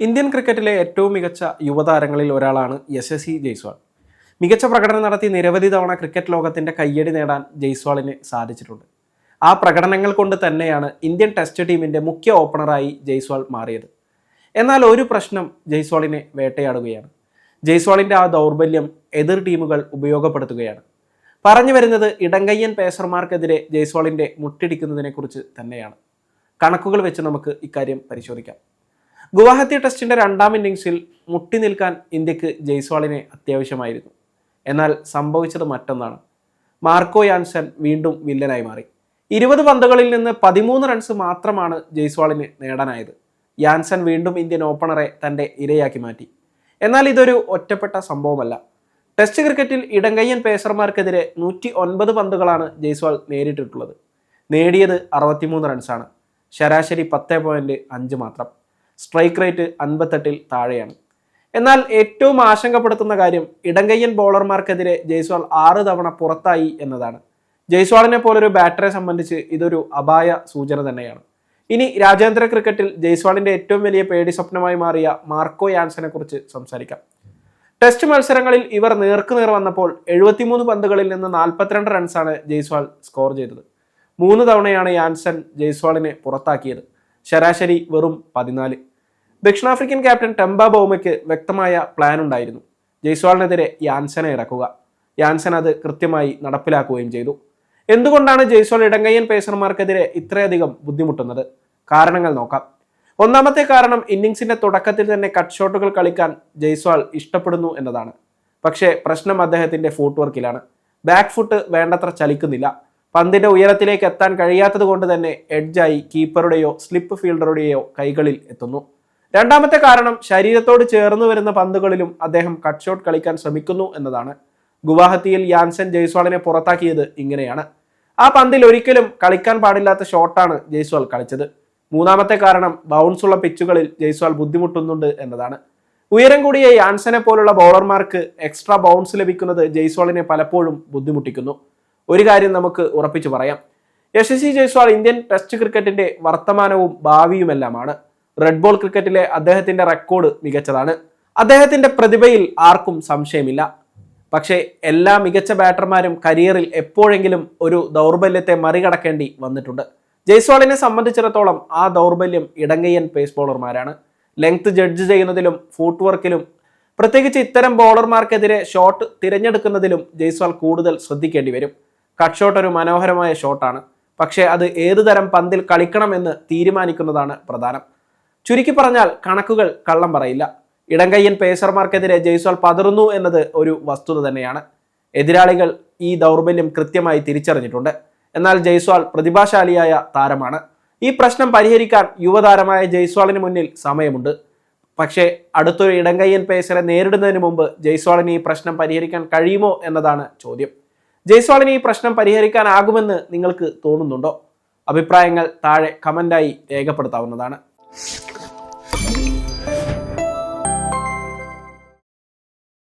Indian ക്രിക്കറ്റിലെ ഏറ്റവും മികച്ച യുവതാരങ്ങളിൽ ഒരാളാണ് യശസ്വി ജയ്സ്വാൾ. മികച്ച പ്രകടനം നടത്തി നിരവധി തവണ ക്രിക്കറ്റ് ലോകത്തിന്റെ കയ്യടി നേടാൻ ജയ്സ്വാളിന് സാധിച്ചിട്ടുണ്ട്. ആ പ്രകടനങ്ങൾ കൊണ്ട് തന്നെയാണ് ഇന്ത്യൻ ടെസ്റ്റ് ടീമിന്റെ മുഖ്യ ഓപ്പണറായി ജയ്സ്വാൾ മാറിയത്. എന്നാൽ ഒരു പ്രശ്നം ജയ്സ്വാളിനെ വേട്ടയാടുകയാണ്. ജയ്സ്വാളിന്റെ ആ ദൗർബല്യം എതിർ ടീമുകൾ ഉപയോഗപ്പെടുത്തുകയാണ്. പറഞ്ഞു വരുന്നത് ഇടങ്കയ്യൻ പേസർമാർക്കെതിരെ ജയ്സ്വാളിന്റെ മുട്ടിടിക്കുന്നതിനെക്കുറിച്ച് തന്നെയാണ്. കണക്കുകൾ വെച്ച് നമുക്ക് ഇക്കാര്യം പരിശോധിക്കാം. ഗുവാഹത്തി ടെസ്റ്റിന്റെ രണ്ടാം ഇന്നിങ്സിൽ മുട്ടി നിൽക്കാൻ ഇന്ത്യയ്ക്ക് ജയ്സ്വാളിനെ അത്യാവശ്യമായിരുന്നു. എന്നാൽ സംഭവിച്ചത് മറ്റൊന്നാണ്. മാർക്കോ യാൻസൻ വീണ്ടും വില്ലനായി മാറി. ഇരുപത് പന്തുകളിൽ നിന്ന് പതിമൂന്ന് റൺസ് മാത്രമാണ് ജയ്സ്വാളിന് നേടാനായത്. യാൻസൺ വീണ്ടും ഇന്ത്യൻ ഓപ്പണറെ തന്റെ ഇരയാക്കി മാറ്റി. എന്നാൽ ഇതൊരു ഒറ്റപ്പെട്ട സംഭവമല്ല. ടെസ്റ്റ് ക്രിക്കറ്റിൽ ഇടങ്കയ്യൻ പേസർമാർക്കെതിരെ നൂറ്റി ഒൻപത് പന്തുകളാണ് ജയ്സ്വാൾ നേരിട്ടിട്ടുള്ളത്. നേടിയത് അറുപത്തിമൂന്ന് റൺസാണ്. ശരാശരി പത്ത് പോയിന്റ് അഞ്ച് മാത്രം. സ്ട്രൈക്ക് റേറ്റ് അൻപത്തെട്ടിൽ താഴെയാണ്. എന്നാൽ ഏറ്റവും ആശങ്കപ്പെടുത്തുന്ന കാര്യം ഇടങ്കയ്യൻ ബോളർമാർക്കെതിരെ ജയ്സ്വാൾ ആറ് തവണ പുറത്തായി എന്നതാണ്. ജയ്സ്വാളിനെ പോലൊരു ബാറ്ററെ സംബന്ധിച്ച് ഇതൊരു അപായ സൂചന തന്നെയാണ്. ഇനി രാജ്യാന്തര ക്രിക്കറ്റിൽ ജയ്സ്വാളിന്റെ ഏറ്റവും വലിയ പേടി സ്വപ്നമായി മാറിയ മാർക്കോ യാൻസനെ കുറിച്ച് സംസാരിക്കാം. ടെസ്റ്റ് മത്സരങ്ങളിൽ ഇവർ നേർക്കുനേർ വന്നപ്പോൾ എഴുപത്തിമൂന്ന് പന്തുകളിൽ നിന്ന് നാൽപ്പത്തിരണ്ട് റൺസാണ് ജയ്സ്വാൾ സ്കോർ ചെയ്തത്. മൂന്ന് തവണയാണ് യാൻസൺ ജയ്സ്വാളിനെ പുറത്താക്കിയത്. ശരാശരി വെറും പതിനാല്. ദക്ഷിണാഫ്രിക്കൻ ക്യാപ്റ്റൻ ടെമ്പ ബോമയ്ക്ക് വ്യക്തമായ പ്ലാൻ ഉണ്ടായിരുന്നു. ജയ്സ്വാളിനെതിരെ യാൻസനെ ഇറക്കുക. യാൻസൻ അത് കൃത്യമായി നടപ്പിലാക്കുകയും ചെയ്തു. എന്തുകൊണ്ടാണ് ജയ്സ്വാൾ ഇടങ്കയ്യൻ പേസർമാർക്കെതിരെ ഇത്രയധികം ബുദ്ധിമുട്ടുന്നത്? കാരണങ്ങൾ നോക്കാം. ഒന്നാമത്തെ കാരണം ഇന്നിങ്സിന്റെ തുടക്കത്തിൽ തന്നെ കട്ട് ഷോട്ടുകൾ കളിക്കാൻ ജയ്സ്വാൾ ഇഷ്ടപ്പെടുന്നു എന്നതാണ്. പക്ഷേ പ്രശ്നം അദ്ദേഹത്തിന്റെ ഫുട്വർക്കിലാണ് ബാക്ക് ഫുട്ട് വേണ്ടത്ര ചലിക്കുന്നില്ല. പന്തിന്റെ ഉയരത്തിലേക്ക് എത്താൻ കഴിയാത്തത് കൊണ്ട് തന്നെ എഡ്ജായി കീപ്പറുടെയോ സ്ലിപ്പ് ഫീൽഡറുടെയോ കൈകളിൽ എത്തുന്നു. രണ്ടാമത്തെ കാരണം ശരീരത്തോട് ചേർന്ന് വരുന്ന പന്തുകളിലും അദ്ദേഹം കട്ട് ഷോട്ട് കളിക്കാൻ ശ്രമിക്കുന്നു എന്നതാണ്. ഗുവാഹത്തിയിൽ യാൻസൻ ജയ്സ്വാളിനെ പുറത്താക്കിയത് ഇങ്ങനെയാണ്. ആ പന്തിൽ ഒരിക്കലും കളിക്കാൻ പാടില്ലാത്ത ഷോട്ടാണ് ജയ്സ്വാൾ കളിച്ചത്. മൂന്നാമത്തെ കാരണം ബൗൺസ് ഉള്ള പിച്ചുകളിൽ ജയ്സ്വാൾ ബുദ്ധിമുട്ടുന്നുണ്ട് എന്നതാണ്. ഉയരം കൂടിയ യാൻസനെ പോലുള്ള ബൗളർമാർക്ക് എക്സ്ട്രാ ബൗൺസ് ലഭിക്കുന്നത് ജയ്സ്വാളിനെ പലപ്പോഴും ബുദ്ധിമുട്ടിക്കുന്നു. ഒരു കാര്യം നമുക്ക് ഉറപ്പിച്ചു പറയാം. യശസ്വി ജയ്സ്വാൾ ഇന്ത്യൻ ടെസ്റ്റ് ക്രിക്കറ്റിന്റെ വർത്തമാനവും ഭാവിയുമെല്ലാമാണ്. റെഡ് ബോൾ ക്രിക്കറ്റിലെ അദ്ദേഹത്തിന്റെ റെക്കോർഡ് മികച്ചതാണ്. അദ്ദേഹത്തിന്റെ പ്രതിഭയിൽ ആർക്കും സംശയമില്ല. പക്ഷേ എല്ലാ മികച്ച ബാറ്റർമാരും കരിയറിൽ എപ്പോഴെങ്കിലും ഒരു ദൗർബല്യത്തെ മറികടക്കേണ്ടി വന്നിട്ടുണ്ട്. ജയ്സ്വാളിനെ സംബന്ധിച്ചിടത്തോളം ആ ദൗർബല്യം ഇടങ്കയ്യൻ പേസ് ബോളർമാരാണ് ലെങ്ത് ജഡ്ജ് ചെയ്യുന്നതിലും ഫൂട്ട് വർക്കിലും പ്രത്യേകിച്ച് ഇത്തരം ബോളർമാർക്കെതിരെ ഷോട്ട് തിരഞ്ഞെടുക്കുന്നതിലും ജയ്സ്വാൾ കൂടുതൽ ശ്രദ്ധിക്കേണ്ടി വരും. കട്ട് ഷോട്ട് ഒരു മനോഹരമായ ഷോട്ടാണ് പക്ഷേ അത് ഏതു തരം പന്തിൽ കളിക്കണമെന്ന് തീരുമാനിക്കുന്നതാണ് പ്രധാനം. ചുരുക്കി പറഞ്ഞാൽ കണക്കുകൾ കള്ളം പറയില്ല. ഇടങ്കയ്യൻ പേസർമാർക്കെതിരെ ജയ്സ്വാൾ പതറുന്നു എന്നത് ഒരു വസ്തുത തന്നെയാണ്. എതിരാളികൾ ഈ ദൗർബല്യം കൃത്യമായി തിരിച്ചറിഞ്ഞിട്ടുണ്ട്. എന്നാൽ ജയ്സ്വാൾ പ്രതിഭാശാലിയായ താരമാണ്. ഈ പ്രശ്നം പരിഹരിക്കാൻ യുവതാരമായ ജയ്സ്വാളിന് മുന്നിൽ സമയമുണ്ട്. പക്ഷേ അടുത്തൊരു ഇടങ്കയ്യൻ പേസറെ നേരിടുന്നതിന് മുമ്പ് ജയ്സ്വാളിന് ഈ പ്രശ്നം പരിഹരിക്കാൻ കഴിയുമോ എന്നതാണ് ചോദ്യം. ജയ്സ്വാളിന് ഈ പ്രശ്നം പരിഹരിക്കാനാകുമെന്ന് നിങ്ങൾക്ക് തോന്നുന്നുണ്ടോ? അഭിപ്രായങ്ങൾ താഴെ കമന്റായി രേഖപ്പെടുത്താവുന്നതാണ്.